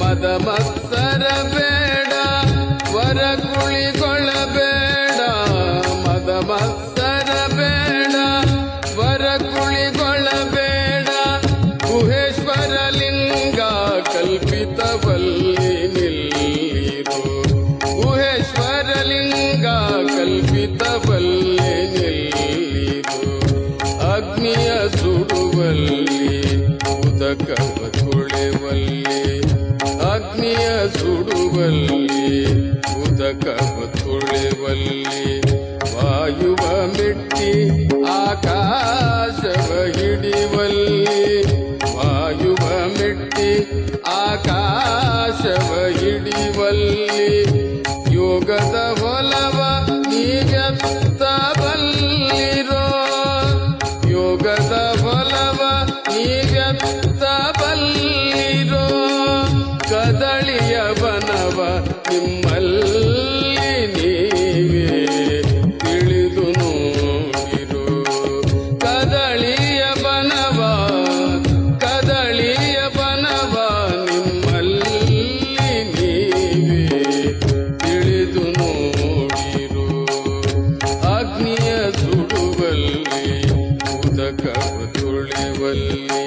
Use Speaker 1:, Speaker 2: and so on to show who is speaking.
Speaker 1: ಮದ ಮತ್ಸರ ಬೇಡ, ವರ ಕುಳಿಗೊಳ್ಳಬೇಡ. ಮದ ಮತ್ಸರ ಬೇಡ, ವರ ಕುಳಿಗೊಳ್ಳಬೇಡ. ಗುಹೇಶ್ವರ ಲಿಂಗ ಕಲ್ಪಿತವಲ್ಲಿ ನಿಲ್ಲಿರು. ಗುಹೇಶ್ವರ ಲಿಂಗ ಕಲ್ಪಿತವಲ್ಲಿ ನಿಲ್ಲಿರು. ಅಗ್ನಿಯ ಸುಡುವಲ್ಲಿ, ಉದಕವ ತುಳಿವಲ್ಲಿ ಅಗ್ನಿಯ ಸುಡುವಲ್ಲಿ ಉದಕವ ತುಳಿವಲ್ಲಿ, ವಾಯುವ ಮೆಟ್ಟಿ, ಆಕಾಶವ ಹಿಡಿವಲ್ಲಿ, ವಾಯುವ ಮೆಟ್ಟಿ, ಆಕಾಶವ ಹಿಡಿವಲ್ಲಿ, ಯೋಗದ ಹೊಲವ ನೀವ್ಯತ್ತ ಬಲ್ಲಿರೋ ಯೋಗದ ಹೊಲವ ನೀವ್ಯತ್ತ ನಿಮ್ಮಲ್ಲಿ ನೀವೇ ತಿಳಿದು ನೋಡಿರು. ಕದಳಿಯ ಬನವ ಕದಳಿಯ ಬನವ, ನಿಮ್ಮಲ್ಲಿ ನೀವೇ ತಿಳಿದು ನೋಡಿರು. ಅಗ್ನಿಯ ಸುಡುವಲ್ಲಿ ಉದಕ ತುಳಿವಲ್ಲಿ